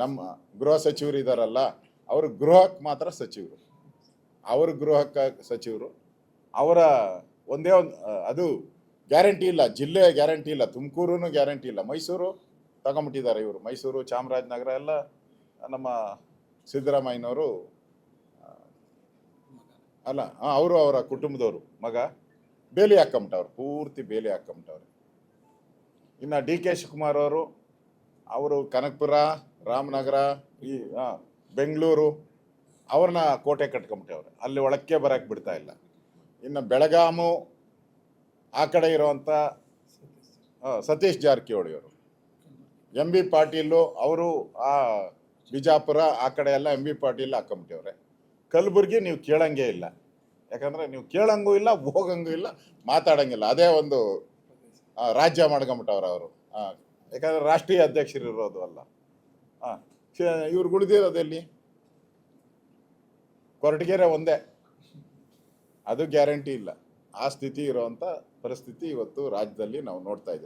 ನಮ್ಮ ಗೃಹ ಸಚಿವರು ಇದ್ದಾರಲ್ಲ ಅವರು ಗೃಹಕ್ಕೆ ಮಾತ್ರ ಸಚಿವರು. ಅವ್ರ ಗೃಹಕ್ಕೆ ಸಚಿವರು. ಅವರ ಒಂದೇ ಒಂದು ಅದು ಗ್ಯಾರಂಟಿ ಇಲ್ಲ, ಜಿಲ್ಲೆ ಗ್ಯಾರಂಟಿ ಇಲ್ಲ ತುಮಕೂರು ಗ್ಯಾರಂಟಿ ಇಲ್ಲ. ಮೈಸೂರು ತಗೊಂಬಿಟ್ಟಿದ್ದಾರೆ ಇವರು. ಮೈಸೂರು, ಚಾಮರಾಜನಗರ ಎಲ್ಲ ನಮ್ಮ ಸಿದ್ದರಾಮಯ್ಯನವರು ಅಲ್ಲ ಅಲ್ಲ ಅವರು ಅವರ ಕುಟುಂಬದವರು, ಮಗ. ಬೇಲಿ ಹಾಕೊಂಬಿಟ್ಟವ್ರು ಪೂರ್ತಿ ಬೇಲಿ ಹಾಕೊಂಬಿಟ್ಟವ್ರೆ ಇನ್ನು ಡಿ ಕೆ ಶಿವಕುಮಾರ್ ಅವರು ಅವರು ಕನಕಪುರ ರಾಮನಗರ, ಈ ಬೆಂಗಳೂರು, ಅವ್ರನ್ನ ಕೋಟೆ ಕಟ್ಕೊಂಬಿಟ್ಟವ್ರೆ ಅಲ್ಲಿ ಒಳಕ್ಕೆ ಬರಕ್ಕೆ ಬಿಡ್ತಾ ಇಲ್ಲ. ಇನ್ನು ಬೆಳಗಾಮು, ಆ ಕಡೆ ಇರುವಂಥ ಸತೀಶ್ ಜಾರಕಿಹೊಳಿ ಅವರು. ಎಂ ಬಿ ಪಾಟೀಲು ಅವರು ಆ ಬಿಜಾಪುರ, ಆ ಕಡೆ ಎಲ್ಲ ಎಂ ಬಿ ಪಾಟೀಲ್ ಹಾಕೊಂಬಿಟ್ಟವ್ರೆ ಕಲಬುರ್ಗಿ ನೀವು ಕೇಳಂಗೇ ಇಲ್ಲ. ಯಾಕಂದರೆ ನೀವು ಕೇಳಂಗೂ ಇಲ್ಲ, ಹೋಗಂಗೂ ಇಲ್ಲ, ಮಾತಾಡಂಗಿಲ್ಲ. ಅದೇ ಒಂದು ರಾಜ್ಯ ಮಾಡ್ಕೊಂಬಿಟ್ಟವ್ರೆ ಅವರು. ಯಾಕಂದರೆ ರಾಷ್ಟ್ರೀಯ ಅಧ್ಯಕ್ಷರು ಇರೋದು ಅಲ್ಲ. ಇವ್ರು ಉಳಿದಿರೋದೆಲ್ಲಿ ಕೊರಟಗೆರೆ ಒಂದೇ. ಅದು ಗ್ಯಾರಂಟಿ ಇಲ್ಲ. ಆ ಸ್ಥಿತಿ ಇರುವಂಥ ಪರಿಸ್ಥಿತಿ ಇವತ್ತು ರಾಜ್ಯದಲ್ಲಿ ನಾವು ನೋಡ್ತಾ ಇದ್ದೀವಿ.